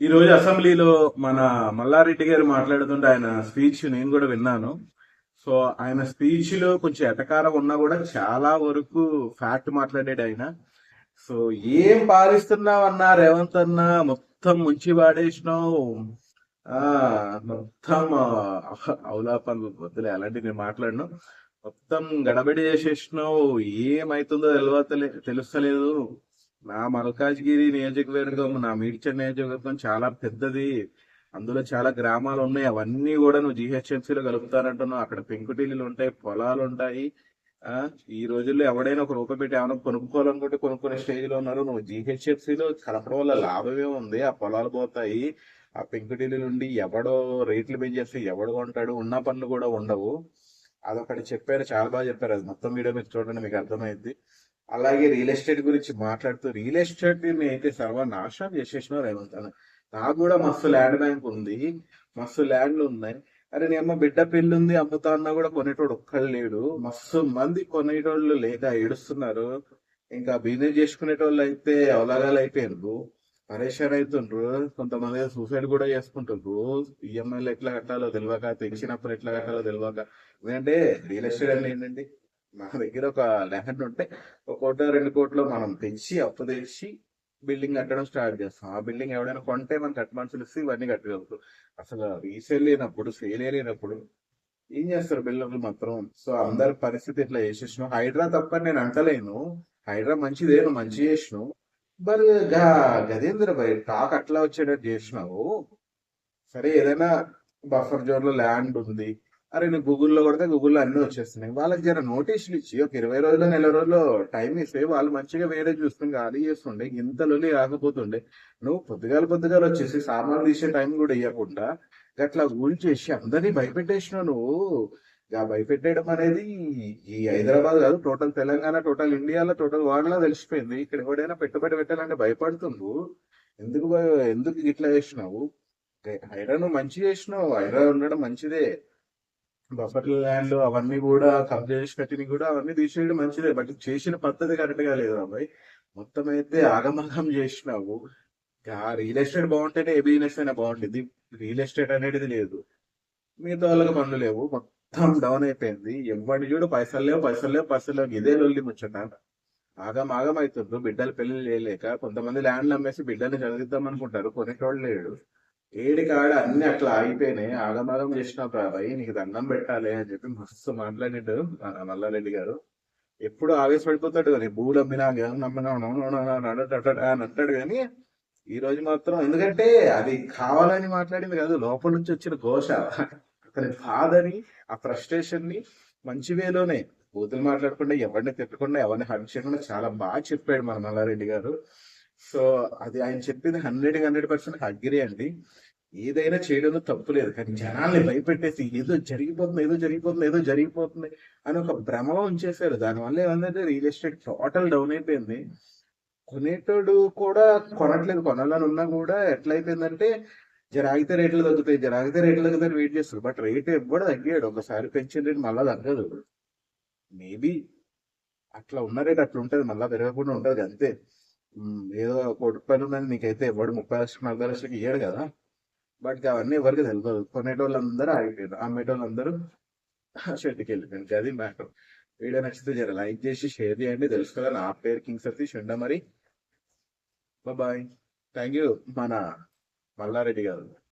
ఈ రోజు అసెంబ్లీలో మన మల్లారెడ్డి గారు మాట్లాడుతుంటే ఆయన స్పీచ్ నేను కూడా విన్నాను. సో ఆయన స్పీచ్లో కొంచెం ఎటకారం ఉన్నా కూడా చాలా వరకు ఫ్యాక్ట్ మాట్లాడాడు ఆయన. సో ఏం పాలిస్తున్నావు అన్నా రేవంత్ అన్న మొత్తం ముంచి వాడేసినావు. ఆ మొత్తం అవులా వద్దులే అలాంటి నేను మాట్లాడను. మొత్తం గడబడి చేసేసినావు. ఏమైతుందో తెలియతలే తెలుస్తలేదు. నా మల్కాజ్గిరి నియోజకవర్గం నా మీడ్చర్ నియోజకవర్గం చాలా పెద్దది. అందులో చాలా గ్రామాలు ఉన్నాయి. అవన్నీ కూడా నువ్వు జిహెచ్ఎంసీలో కలుపుతానంటున్నావు. అక్కడ పెంకుటిల్లు ఉంటాయి పొలాలు ఉంటాయి. ఆ ఈ రోజుల్లో ఎవడైనా ఒక రూపాయి పెట్టి ఏమైనా కొనుక్కోవాలనుకుంటే కొనుక్కునే స్టేజ్లో ఉన్నారు. నువ్వు జిహెచ్ఎఫ్సీలో కలపడం వల్ల లాభమే ఉంది. ఆ పొలాలు పోతాయి. ఆ పెంకుటిల్లు నుండి ఎవడో రేట్లు పెంచేస్తే ఎవడు కొంటాడు? ఉన్న పనులు కూడా ఉండవు. అదొకటి చెప్పారు. చాలా బాగా చెప్పారు. అది మొత్తం వీడియో మీరు చూడండి మీకు అర్థమైంది అలాగే రియల్ ఎస్టేట్ గురించి మాట్లాడుతూ రియల్ ఎస్టేట్ని అయితే సర్వనాశనం చేసేసిన రేవంత్ అన్న నాకు కూడా మస్తు ల్యాండ్ బ్యాంక్ ఉంది మస్తు ల్యాండ్లు ఉన్నాయి. అరే నీ అమ్మ బిడ్డ పెళ్ళి ఉంది అమ్ముతా అన్నా కూడా కొనేటోడు ఒక్కడు లేడు. మస్తు మంది కొనేటోళ్ళు లేక ఏడుస్తున్నారు. ఇంకా బిజినెస్ చేసుకునేటోళ్ళు అయితే అవలాగాలు అయిపోయారు పరేషాన్ అవుతుండ్రు కొంతమంది సూసైడ్ కూడా చేసుకుంటుండ్రు. ఈఎంఐలు ఎట్లా కట్టాలో తెలియక తెచ్చినప్పుడు ఎట్లా కట్టాలో తెలియక ఎందుకంటే రియల్ ఎస్టేట్ అంటే ఏంటంటే మన దగ్గర ఒక ల్యాండ్ ఉంటే ఒక కోట రెండు కోట్లు మనం తెచ్చి అప్పు తెచ్చి బిల్డింగ్ కట్టడం స్టార్ట్ చేస్తాం. ఆ బిల్డింగ్ ఎవడైనా కొంటే మనకి అడ్వాన్సులు ఇస్తే ఇవన్నీ కట్టగలుగుతాం. అసలు రీసేల్ లేనప్పుడు సేల్ లేనప్పుడు ఏం చేస్తారు బిల్డర్లు మాత్రం? సో అందరి పరిస్థితి ఇట్లా చేసేసినావు హైడ్రా తప్ప నేను అంటలేను. హైడ్రా మంచిదేను మంచి చేసినావు. బట్గా గజేంద్ర భయ్ టాక్ అట్లా వచ్చేటట్టు చేసినావు. సరే ఏదైనా బఫర్ జోన్లో ల్యాండ్ ఉంది. అరే నువ్వు గూగుల్లో కొడితే గూగుల్లో అన్ని వచ్చేస్తున్నాయి. వాళ్ళకి జర నోటీసులు ఇచ్చి ఒక ఇరవై రోజులు నెల రోజులు టైం ఇస్తే వాళ్ళు మంచిగా వేరే చూస్తుండే ఖాళీ చేస్తుండే ఇంతలోనే రాకపోతుండే కాకపోతుండే నువ్వు పొద్దుగాల పొద్దుగాల వచ్చేసి సామాన్లు తీసే టైం కూడా ఇవ్వకుండా అట్లా గూల్ చేసి అందరినీ భయపెట్టేసినావు నువ్వు. ఇక భయపెట్టేయడం అనేది ఈ హైదరాబాద్ కాదు టోటల్ తెలంగాణ టోటల్ ఇండియాలో టోటల్ వరల్డ్లో తెలిసిపోయింది. ఇక్కడ ఎవడైనా పెట్టుబడి పెట్టాలంటే భయపడుతుండ్రు ఎందుకు భయ- ఎందుకు ఇట్లా చేసినావు? హైరా నువ్వు మంచి చేసినావు. హైరా ఉండడం మంచిదే. బఫర్ ల్యాండ్ అవన్నీ కూడా కబ్జా చేసి పెట్టినవి కూడా అవన్నీ తీసేయడం మంచిదే. బట్ చేసిన పద్ధతి కరెక్ట్గా లేదు అబ్బాయి మొత్తం అయితే ఆగమగం చేసినావు. ఆ రియల్ ఎస్టేట్ బాగుంటేనే ఏ బిజినెస్ అయినా బాగుంటుంది రియల్ ఎస్టేట్ అనేది లేదు. మిగతా వాళ్ళకి పనులు లేవు. మొత్తం డౌన్ అయిపోయింది. ఎవరిని చూడు పైసలు లేవు పైసలు లేవు పైసలు లేవు. ఇదే లొల్లి ముచ్చట. ఆగం ఆగం అవుతుండ్రు. బిడ్డలు పెళ్ళి లేక కొంతమంది ల్యాండ్లు అమ్మేసి బిడ్డల్ని చదివిద్దాం అనుకుంటారు. కొనేటోళ్ళు లేడు. ఏడి కాడ అన్ని అట్లా ఆగిపోయినాయి. ఆగమాగం చేసిన బాబాయ్ నీకు దండం పెట్టాలి అని చెప్పి మస్తు మాట్లాడిండు మన మల్లారెడ్డి గారు. ఎప్పుడు ఆవేశపడిపోతాడు కానీ భూలు అమ్మినా గేదెలు నమ్మినా అని అంటాడు కానీ ఈ రోజు మాత్రం ఎందుకంటే అది కావాలని మాట్లాడింది కాదు లోపల నుంచి వచ్చిన ఘోష. అతని బాధని ఆ ఫ్రస్ట్రేషన్ని మంచి వేలోనే బూతులు మాట్లాడకుండా ఎవరిని తిట్టకుండా ఎవరిని హర్ట్ చేయకుండా చాలా బాగా చెప్పాడు మన మల్లారెడ్డి గారు. సో అది ఆయన చెప్పింది హండ్రెడ్ హండ్రెడ్ పర్సెంట్ అగ్రి అండి. ఏదైనా చేయడంలో తప్పు లేదు. కానీ జనాల్ని భయపెట్టేసి ఏదో జరిగిపోతుంది ఏదో జరిగిపోతుంది ఏదో జరిగిపోతుంది అని ఒక భ్రమలో ఉంచేశారు. దానివల్ల ఏమందంటే రియల్ ఎస్టేట్ టోటల్ డౌన్ అయిపోయింది. కొనేటోడు కూడా కొనట్లేదు. కొనాలని ఉన్నా కూడా ఎట్లా అయిపోయిందంటే జరాగితే రేట్లు తగ్గుతాయి జరాగితే రేట్లు తగ్గుతాయి వెయిట్ చేస్తారు. బట్ రేట్ ఎప్పుడు తగ్గాడు. ఒకసారి పెంచిన రేటు మళ్ళా తగ్గదు. మేబీ అట్లా ఉన్న రేట్ అట్లా ఉంటుంది. మళ్ళా పెరగకుండా ఉంటుంది. అంతే. ఏదో కోటి రూపాయలు ఉన్నది నీకైతే ఎవడు ముప్పై లక్షలు నలభై లక్షలకి ఇయ్యాడు కదా. బట్ అవన్నీ ఎవరికి తెలియదు. కొనేటోళ్ళందరూ ఆగిపోయారు అమ్మేటోళ్ళందరూ షెడ్కి వెళ్ళిపోయారు అది మ్యాటర్. వీడియో నచ్చితే జర లైక్ చేసి షేర్ చేయండి. తెలుసు నా పేరు కింగ్ సతీష్ ఉండ మరి. బాయ్ థ్యాంక్ యూ మన మల్లారెడ్డి గారు.